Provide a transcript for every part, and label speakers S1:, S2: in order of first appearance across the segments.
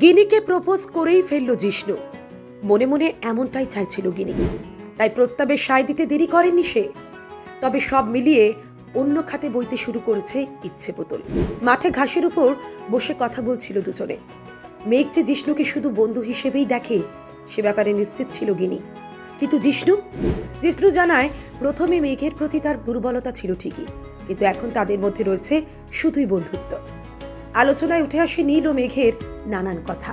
S1: গিনিকে propose করেই ফেলল জিষ্ণু। মনে মনে এমনটাই চাইছিল গিনি। তাই প্রস্তাবে সায় দিতে দেরি করেনি সে। তবে সব মিলিয়ে অন্য খাতে বইতে শুরু করেছে ইচ্ছে বোতল মাঠে ঘাসের উপর বসে কথা বলছিল দুজনে। মেঘ যে জিষ্ণুকে শুধু বন্ধু হিসেবেই দেখে, সে ব্যাপারে নিশ্চিত ছিল গিনি। কিন্তু জিষ্ণু? জিষ্ণু জানায়, প্রথমে মেঘের প্রতি তার দুর্বলতা ছিল ঠিকই। কিন্তু এখন তাদের মধ্যে রয়েছে শুধুই বন্ধুত্ব। আলোচনায় উঠে আসে নীল ও মেঘের নানান কথা।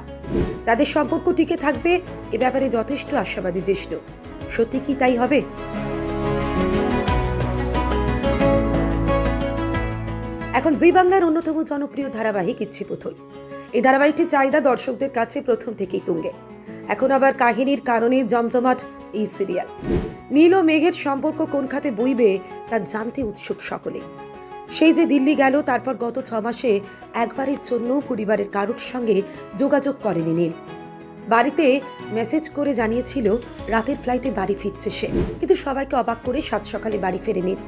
S1: তাদের সম্পর্ক টিকে থাকবে, এ ব্যাপারে যথেষ্ট আশাবাদী জিষ্ণু সত্যি কি তাই হবে? এখন জি বাংলার অন্যতম জনপ্রিয় ধারাবাহিক ইচ্ছে পুতুল। এই ধারাবাহিকটির চাহিদা দর্শকদের কাছে প্রথম থেকেই তুঙ্গে। এখন আবার কাহিনীর কারণে জমজমাট এই সিরিয়াল। নীল ও মেঘের সম্পর্ক কোন খাতে বইবে, তা জানতে উৎসুক সকলে সেই যে দিল্লি গেল, তারপর গত ছ মাসে একবারের জন্য পরিবারের কারোর সঙ্গে যোগাযোগ করেনি নীল। বাড়িতে মেসেজ করে জানিয়েছিল, রাতের ফ্লাইটে বাড়ি ফিরছে সে। কিন্তু সবাইকে অবাক করে সাত সকালে বাড়ি ফেরে নীল।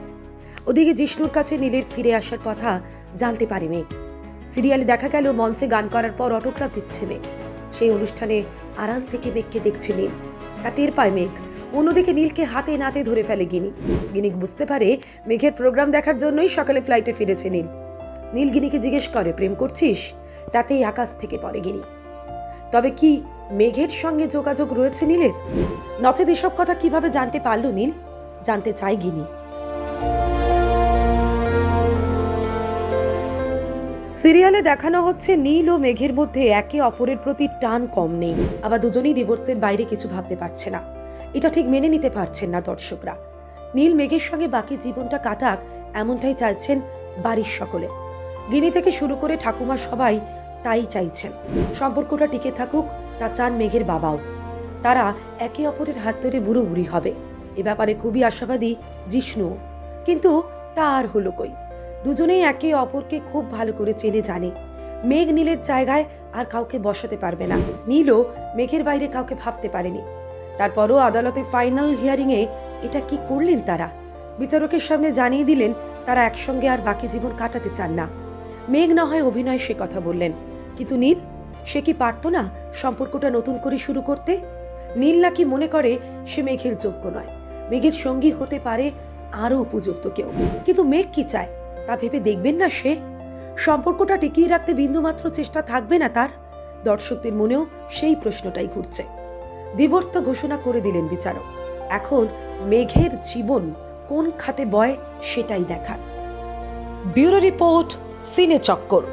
S1: ওদিকে জিষ্ণুর কাছে নীলের ফিরে আসার কথা জানতে পারে মেঘ সিরিয়ালে দেখা গেল, মঞ্চে গান করার পর অটোগ্রাফ দিচ্ছে মেঘ সেই অনুষ্ঠানে আড়াল থেকে মেঘকে দেখছে নীল। তা টের পায় মেঘ। অন্যদিকে নীলকে হাতে নাতে ধরে ফেলে গিনি। গিনিক বুঝতে পারে মেঘের প্রোগ্রাম দেখার জন্যই সকালে ফ্লাইটে ফিরেছে নীল। নীল গিনিকে জিজ্ঞেস করে, প্রেম করছিস? তাতেই আকাশ থেকে পড়ে গিনি। তবে কি মেঘের সঙ্গে যোগাযোগ রয়েছে নীলের? নচেত এসব কথা কীভাবে জানতে পারল নীল? জানতে চাই গিনি। সিরিয়ালে দেখানো হচ্ছে নীল ও মেঘের মধ্যে একে অপরের প্রতি টান কম নেই। আবার দুজনেই ডিভোর্সের বাইরে কিছু ভাবতে পারছে না। এটা ঠিক মেনে নিতে পারছেন না দর্শকরা। নীল মেঘের সঙ্গে বাকি জীবনটা কাটাক এমনটাই চাইছেন বাড়ির সকলে। গিনি থেকে শুরু করে ঠাকুমা সবাই তাই চাইছেন। সম্পর্কটা টিকে থাকুক, তা চান মেঘের বাবাও। তারা একে অপরের হাত ধরে বুড়ো বুড়ি হবে। এ ব্যাপারে খুবই আশাবাদী জিষ্ণু। কিন্তু তা আর হলো কই? দুজনেই একে অপরকে খুব ভালো করে চেনে জানে। মেঘ নীলের জায়গায় আর কাউকে বসাতে পারবে না। নীলও মেঘের বাইরে কাউকে ভাবতে পারেনি। তারপরও আদালতে ফাইনাল হিয়ারিংয়ে এটা কি করলেন তারা? বিচারকের সামনে জানিয়ে দিলেন, তারা একসঙ্গে আর বাকি জীবন কাটাতে চান না। মেঘ না হয় অভিনয় সে কথা বললেন। কিন্তু নীল? সে কি পারতো না সম্পর্কটা নতুন করে শুরু করতে? নীল নাকি মনে করে সে মেঘের যোগ্য নয়। মেঘের সঙ্গী হতে পারে আরও উপযুক্ত কেউ। কিন্তু মেঘ কি চায়? তা ভেবে দেখবেন না সে? সম্পর্কটা টিকিয়ে রাখতে বিন্দুমাত্র চেষ্টা থাকবে না তার? দর্শকদের মনেও সেই প্রশ্নটাই ঘুরছে। ডিভোর্স তো ঘোষণা করে দিলেন বিচারক। এখন মেঘের জীবন কোন খাতে বয় সেটাই দেখা ব্যুরো রিপোর্ট সিনে চক্কর।